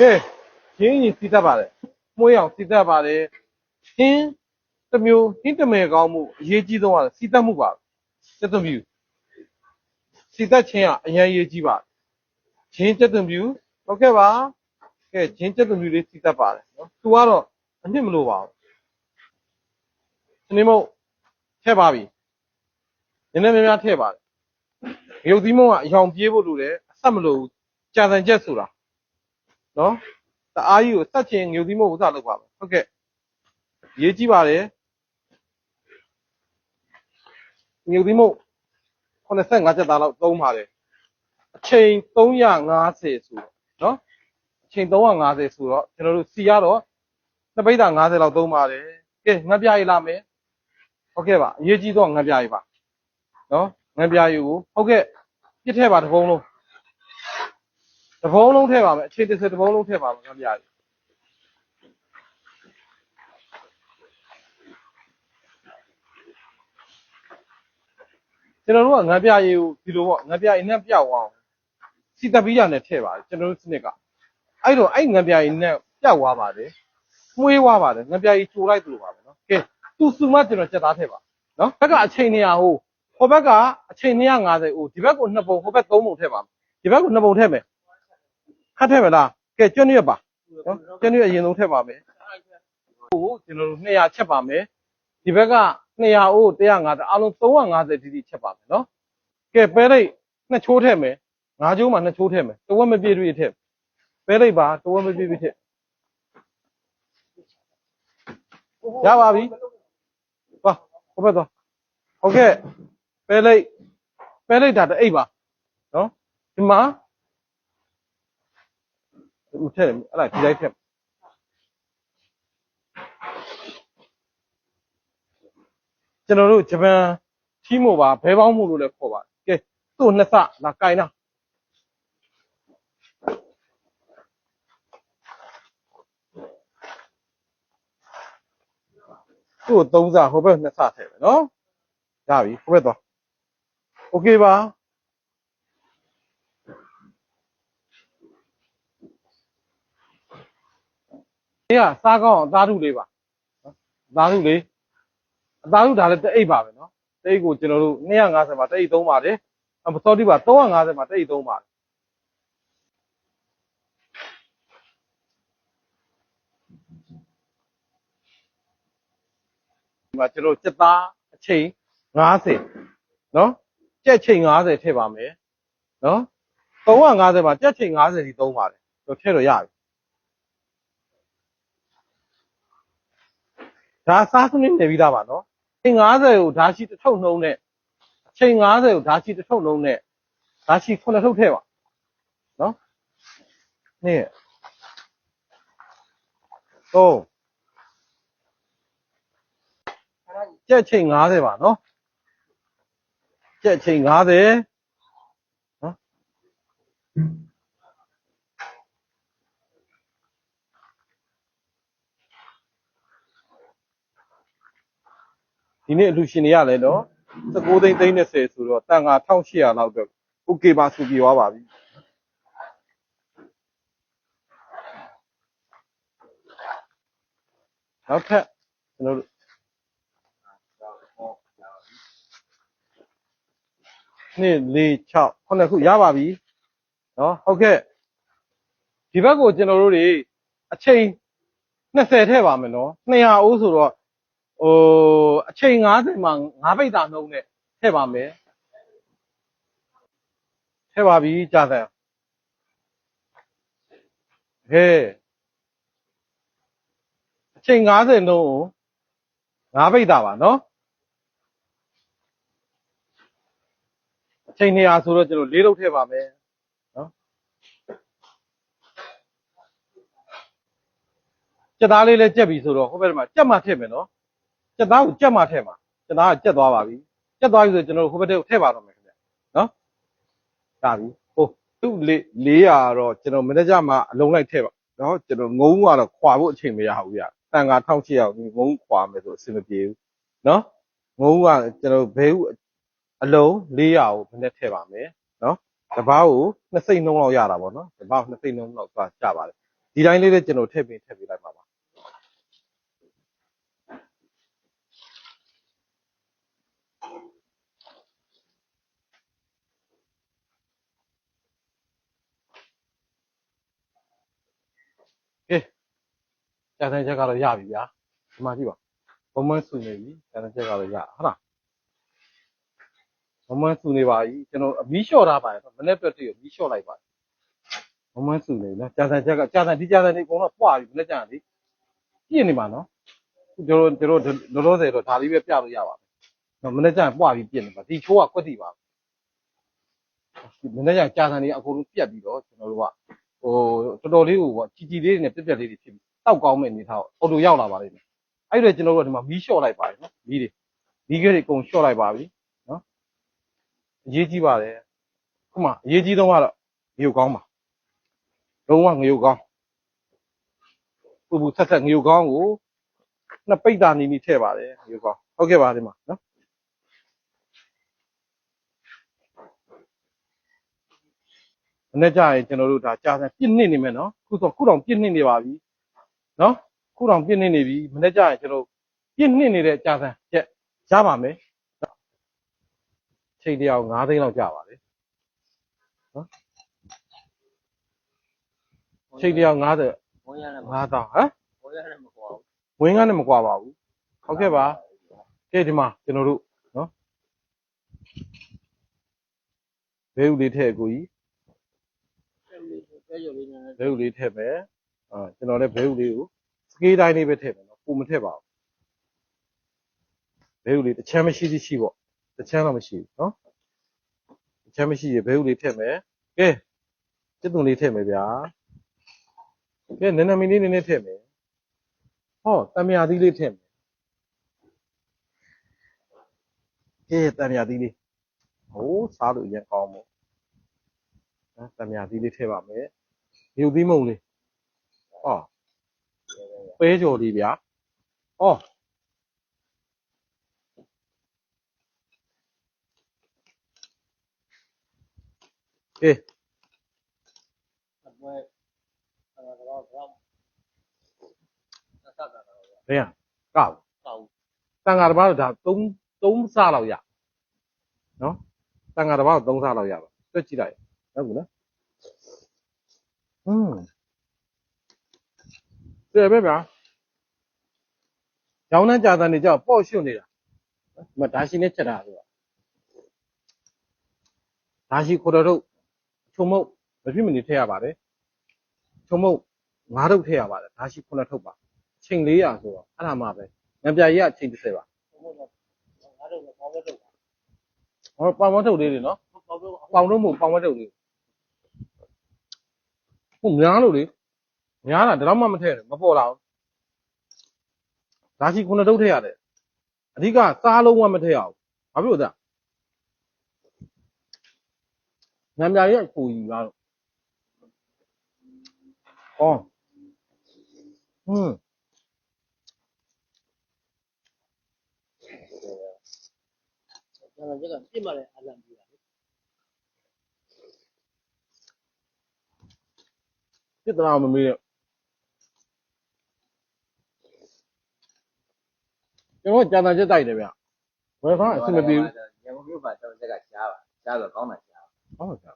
ကဲရင်းရင်စီတတ်ပါတယ်မှုေးအောင်စီတတ်ပါတယ်ဟင်းတစ်မျိုးဟင်းတစ်မယ်ကောင်းမှုအရေးကြီးဆုံးကစီတတ်မှုပါစက်သွန်ပြူစီတတ်ခြင်းကအရင်အရေးကြီးပါတယ်ဂျင်းစက်သွန်ပြူဟုတ်ကဲ့ပါကဲဂျင်းစက်သွန်ပြူလေးစီတတ်ပါတယ်နော်သူကတော့အနှစ်မလို့ပါဘူးဒီနေ့မို့ထည့်ပါပြီနည်းနည်းများများထည့်ပါတယ်ရုပ်သီးမုံကအယောင်ပြေးဖို့လိုတယ်အဆက်မလို့ဘူးကြာစံချက်ဆိုတာ နော်တအားကြီးကိုစက်ချင်ငြုပ်သီးမို့ဥစားလုပ်ပါမယ်ဟုတ်ကဲ့ရေးကြည့်ပါတယ်ငြုပ်သီးမို့85ချက်သားလောက်သုံးပါတယ်အချိန်350ဆိုတော့နော်အချိန်350ဆိုတော့ကျွန်တော်တို့စီရတော့နှစ်ပိဿာ50လောက်သုံးပါတယ်ကဲငှက်ပြရည်လာမယ်ဟုတ်ကဲ့ပါအရေးကြီးတော့ငှက်ပြရည်ပါနော်ငှက်ပြရည်ကိုဟုတ်ကဲ့ပြစ်ထည့်ပါတစ်ပုံလုံး တပုံးလုံးထည့်ပါမယ်အခြေတစ်စက်တပုံးလုံးထည့်ပါမယ်ခင်ဗျာကျွန်တော်တို့ကငါပြရေးကိုဒီလိုပေါ့ငါပြရေးနဲ့ပြောက်အောင်စီတပီးရနဲ့ထည့်ပါတယ်ကျွန်တော်တို့စနစ်ကအဲ့တော့အဲ့ငါပြရေးနဲ့ပြောက်သွားပါတယ်မှုေးသွားပါတယ်ငါပြရေးချိုလိုက်သလိုပါပဲနော်ကဲသူစုမကျွန်တော်စက်သားထည့်ပါနော်ဘက်ကအချိန်နေရဟိုဟိုဘက်ကအချိန်250ဟိုဒီဘက်ကိုနှစ်ပုံဟိုဘက်3ပုံထည့်ပါမယ်ဒီဘက်ကိုနှစ်ပုံထည့်မယ် ခတ်ထည့်မလားကဲကျွန်းရွက်ပါနော်ကျွန်းရွက်အရင်ဆုံးထည့်ပါမယ်ဟိုကျွန်တော်တို့200ချက်ပါမယ်ဒီဘက်က200အိုး150အားလုံး350တိတိချက်ပါမယ်နော်ကဲပဲလိုက်နှစ်ချိုးထည့်မယ်ငါးချိုးမှနှစ်ချိုးထည့်မယ်တဝက်မပြည့်တွေ့ထည့်ပဲလိုက်ပါတဝက်မပြည့်ပြည့်ထည့်ရပါပြီသွားဟိုဘက်သွားဟုတ်ကဲ့ပဲလိုက်ပဲလိုက်တာတအိတ်ပါနော်ဒီမှာ ဦးထက်တယ်အဲ့ဒါဒီလိုက်ထက်ကျွန်တော်တို့ဂျပန်ထီးမို့ပါဘဲပေါင်းမှုလို့လည်းခေါ်ပါတယ်ကဲသူ့နှစ်ဆလာကင်နာသူ့ကိုသုံးဆဟိုဘက်နှစ်ဆထည့်ပဲနော်ရပြီဟိုဘက်သွားโอเคပါ ဒီကစားကောင်းအောင်အသားထုလေးပါနော်အသားထုလေးအသားထုဒါလည်းတအိတ်ပါပဲနော်တအိတ်ကိုကျွန်တော်တို့250မှာတအိတ်သုံးပါတယ်အမစောတိပါ350မှာတအိတ်သုံးပါတယ်ဒီမှာကျွန်တော်စက်သားအချိန်50နော်ကြက်ချိန်50ထည့်ပါမယ်နော်350မှာကြက်ချိန်50ဒီသုံးပါတယ်တော့ထည့်တော့ရပြီ ဒါစားစနစ်နေပြီးသားပါနော်ချိန်90ကိုဓာရှိတစ်ထုပ်နှုံးနဲ့ချိန်90ကိုဓာရှိတစ်ထုပ်နှုံးနဲ့ဓာရှိခုနှစ်ထုပ်ထည့်ပါနော်နေ့သုံးကြက်ချိန်90ပါနော်ကြက်ချိန်90နော် နေ့အလူရှင်တွေရလဲနော်19သိန်းသိန်း30ဆိုတော့တန်ငါ1800လောက်တော့โอเคပါဆိုပြီးသွားပါပြီနောက်ထပ်ကျွန်တော်တို့နှစ်၄6ခုနှစ်ခုရပါပြီနော်ဟုတ်ကဲ့ဒီဘက်ကိုကျွန်တော်တို့တွေအချိန်20ထည့်ပါမယ်နော်200အိုးဆိုတော့ ဟိုအချိန်90မှာ9ပိတ်တာနှုံးနဲ့ထည့်ပါမယ်ထည့်ပါပြီကြာစံဟဲ့အချိန်90နှုံးကို9ပိတ်တာပါနော်အချိန်200ဆိုတော့ကျွန်တော်၄လုံးထည့်ပါမယ်နော်ကြက်သားလေးလည်းကြက်ပြီဆိုတော့ဟိုဘက်မှာကြက်မှထည့်မယ်နော် ကြက်သားကိုကြက်မှထည့်မှာကြက်သားကကြက်သွားပါပြီကြက်သွားပြီဆိုကျွန်တော်ဟိုဘက်ထဲကိုထည့်ပါတော့မယ်ခင်ဗျနော်ဒါပြီဟိုသူ့၄400တော့ကျွန်တော်မနေ့ကမှအလုံးလိုက်ထည့်ပါနော်ကျွန်တော်ငုံကတော့ခွာဖို့အချိန်မရဘူးဗျတန်က1800ဒီငုံခွာမယ်ဆိုအဆင်မပြေဘူးနော်ငုံကကျွန်တော်ဘဲဥအလုံး400ကိုမနေ့ထည့်ပါမယ်နော်တပားကိုနှစ်စိတ်နှုံးလောက်ရတာပေါ့နော်တပားကိုနှစ်စိတ်နှုံးလောက်သွားကြပါတယ်ဒီတိုင်းလေးလည်းကျွန်တော်ထည့်ပေးထည့်ပေးလိုက်ပါပါကဲ ကြာတဲ့ချက်ကတော့ရပြီဗျာဒီမှာကြည့်ပါဘုံမဆူနေပြီကြာတဲ့ချက်ကတော့ရဟုတ်လားဘုံမဆူနေပါပြီကျွန်တော်အမီးလျှော့ထားပါတယ်မနေ့ပြတ်တည်းကိုမီးလျှော့လိုက်ပါတယ်ဘုံမဆူနေပြီနော်ကြာတဲ့ချက်ကကြာတဲ့ဒီကြာတဲ့ဒီအကုန်တော့ပွားပြီမနေ့ကျရင်လေပြည့်နေမှာနော်ကျွန်တော်ကျွန်တော်လောလောဆယ်တော့ဒါလေးပဲပြလို့ရပါမယ်။နော်မနေ့ကျရင်ပွားပြီးပြစ်နေပါဒီချိုးကကွက်တိပါမနေ့ကျရင်ကြာစံတွေအကုန်လုံးပြတ်ပြီးတော့ကျွန်တော်တို့ကဟိုတော်တော်လေးကိုပေါ့ជីជីလေးတွေနဲ့ပြက်ပြက်လေးတွေဖြစ်ပြီး တောက်ကောင်းမဲ့အနေထားအော်တိုရောက်လာပါလိမ့်မယ်။အဲ့ဒါကျွန်တော်တို့ကဒီမှာမီးလျှော့လိုက်ပါတယ်နော်မီးတွေမီးခဲတွေအကုန်လျှော့လိုက်ပါပြီနော်အရေးကြီးပါတယ်ခုမှအရေးကြီးဆုံးကတော့ငရုတ်ကောင်းပါလုံးဝငရုတ်ကောင်းပူပူဆက်ဆက်ငရုတ်ကောင်းကိုနှစ်ပိတ်တာနီနီထည့်ပါတယ်ဒီကောဟုတ်ကဲ့ပါဒီမှာနော်မနေ့ကျရင်ကျွန်တော်တို့ဒါကြာစံပြစ်နစ်နေမယ်နော်ခုဆိုခုတောင်ပြစ်နစ်နေပါပြီ နော်ခုတောင်ပြစ်နစ်နေပြီမနေ့ကျရင်ကျွန်တော်ပြစ်နစ်နေတဲ့ကြာစံချက်ရပါမယ်ချိန်တရား9သိန်းလောက်ကြာပါလေနော်ချိန်တရား90ဝင်ရတယ်မ9000ဟမ်ဝင်ရတယ်မကွာဘူးဝင်းကနေမကွာပါဘူးဟုတ်ကဲ့ပါကဲဒီမှာကျွန်တော်တို့နော်ဘဲဥလေးထည့်ကိုကြီးပဲရုပ်လေးနဲ့ဘဲဥလေးထည့်မယ် အာကျွန်တော်လည်းဘဲဥလေးကိုစကေးတိုင်းလေးပဲထည့်မယ်နော်ပုံမထည့်ပါဘူးဘဲဥလေးတစ်ချမ်းမရှိသေးရှိပေါ့တစ်ချမ်းတော့မရှိဘူးနော်တစ်ချမ်းမရှိရဘဲဥလေးထည့်မယ်ကဲစစ်သွန်လေးထည့်မယ်ဗျာကဲနည်းနည်းမင်းလေးနည်းနည်းထည့်မယ်ဟောတမယာသီးလေးထည့်မယ်ကဲတံမြာသီးလေးဟိုးစားလို့အရင်ကောင်းမို့နော်တံမြာသီးလေးထည့်ပါမယ်မြုပ်သီးမုံလေး ဟောပဲကြော်လေးဗျာဟောကဲအပွဲအဲတော့တော့ဆက်တာတော့ဘယ်ရကောက်ကောက်တန်ဃာတစ်ပါးတော့ဒါ3 3စားလောက်ရနော် တန်ဃာတစ်ပါးတော့3စားလောက်ရပါတွက်ကြည့်လိုက်ဟုတ်ဘူးနော်อืมတဲ့ပဲဗျာရောင်းနှမ်းကြာတန်နေကြောက်ပေါ့ရွှွနေတာမဒါရှိနဲ့ချက်တာဆိုတော့ဒါရှိခိုတော်ထုတ်ချုံမုတ်မဖြစ်မနေထည့်ရပါတယ်ချုံမုတ်ငါးထုတ်ထည့်ရပါတယ်ဒါရှိခုနှစ်ထုတ်ပါချိန်400ဆိုတော့အဲ့ဒါမှပဲငပြကြီးကချိန်30ပါဘုံတော့ငါတို့ကပေါင်းတော့ဟောပေါင်မထုတ်လေးတွေနော်ပေါင်းတော့ပေါင်တော့မဟုတ်ပေါင်မထုတ်လေးဟုတ်များလို့လေ များတာဒါတော့မှမထည့်နဲ့မပေါ်လာဘူးဒါရှိခုနှစ်ထုတ်ထည့်ရတယ်အဓိကစားလုံးဝမထည့်ရဘူးဘာဖြစ်လို့လဲညံပြရဲ့ပူကြီးလားတော့ဟောဟွန်းကျွန်တော်ကပြစ်မှလည်းအလံပြတာပြစ်တနာမမေးနဲ့ ကျွန်တော်ကြာတာချက်တိုက်တယ်ဗျဘယ်ဖားအဆင်မပြေဘူး ရန်ကုန်မြို့မှာကျွန်တော်တက်ကရှားပါရှားတော့ကောင်းတာရှားဟုတ်ကဲ့